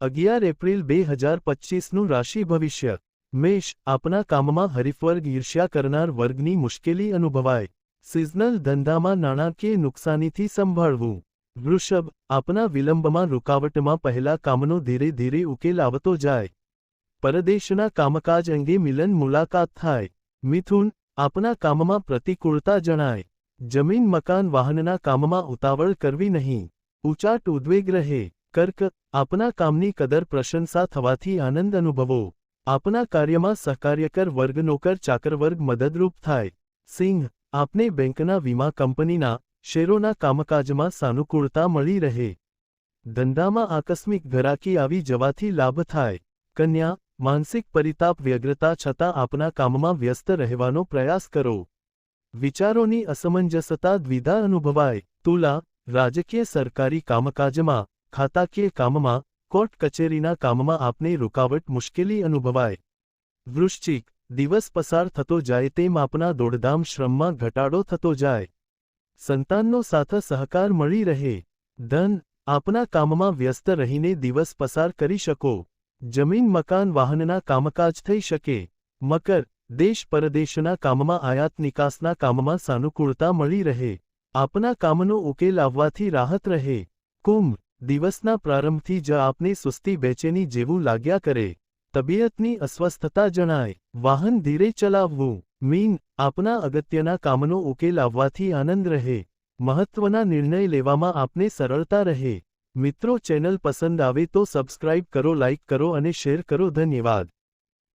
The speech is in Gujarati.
અગિયાર એપ્રિલ બે હજાર પચીસનું રાશિ ભવિષ્ય. મેષ આપના કામમાં હરીફવર્ગ ઈર્ષ્યા કરનાર વર્ગની મુશ્કેલી અનુભવાય. સિઝનલ ધંધામાં નાણાકીય નુકસાનીથી સંભાળવું. વૃષભ આપના વિલંબમાં રૂકાવટમાં પહેલા કામનો ધીરે ધીરે ઉકેલ આવતો જાય. પરદેશના કામકાજ અંગે મિલન મુલાકાત થાય. મિથુન આપના કામમાં પ્રતિકૂળતા જણાય. જમીન મકાન વાહનના કામમાં ઉતાવળ કરવી નહીં. ઉચાટ ઉદ્વેગ રહે. કર્ક, આપના કામની કદર પ્રશંસા થવાથી આનંદ અનુભવો. આપના કાર્યમાં સહકાર્યકર વર્ગ, નોકર ચાકર મદદરૂપ થાય. સિંહ, આપને બેંકના વીમા કંપનીના શેરોના કામકાજમાં સાનુકૂળતા મળી રહે. ધંધામાં આકસ્મિક ઘરાકી આવી જવાથી લાભ થાય. કન્યા, માનસિક પરિતાપ, વ્યગ્રતા છતાં આપના કામમાં વ્યસ્ત રહેવાનો પ્રયાસ કરો. વિચારોની અસમંજસતા દ્વિધા અનુભવાય. તુલા, રાજકીય સરકારી કામકાજમાં ખાતાકીય કામમાં, કોર્ટ કચેરીના કામમાં આપને રૂકાવટ મુશ્કેલી અનુભવાય. વૃશ્ચિક, દિવસ પસાર થતો જાય તેમ આપના દોડધામ શ્રમમાં ઘટાડો થતો જાય. સંતાનનો સાથ સહકાર મળી રહે. ધન, આપના કામમાં વ્યસ્ત રહીને દિવસ પસાર કરી શકો. જમીન, મકાન, વાહનના કામકાજ થઈ શકે. મકર, દેશ પરદેશના કામમાં આયાત નિકાસના કામમાં સાનુકૂળતા મળી રહે. આપના કામનો ઉકેલ આવવાથી રાહત રહે. કુંભ દિવસના પ્રારંભથી જ આપને સુસ્તી બેચેની જેવું લાગ્યા કરે. તબિયતની અસ્વસ્થતા જણાય. વાહન ધીરે ચલાવવું. મીન, આપના અગત્યના કામનો ઉકેલ આવવાથી આનંદ રહે. મહત્વના નિર્ણય લેવામાં આપને સરળતા રહે. મિત્રો, ચેનલ પસંદ આવે તો સબસ્ક્રાઇબ કરો, લાઇક કરો અને શેર કરો. ધન્યવાદ.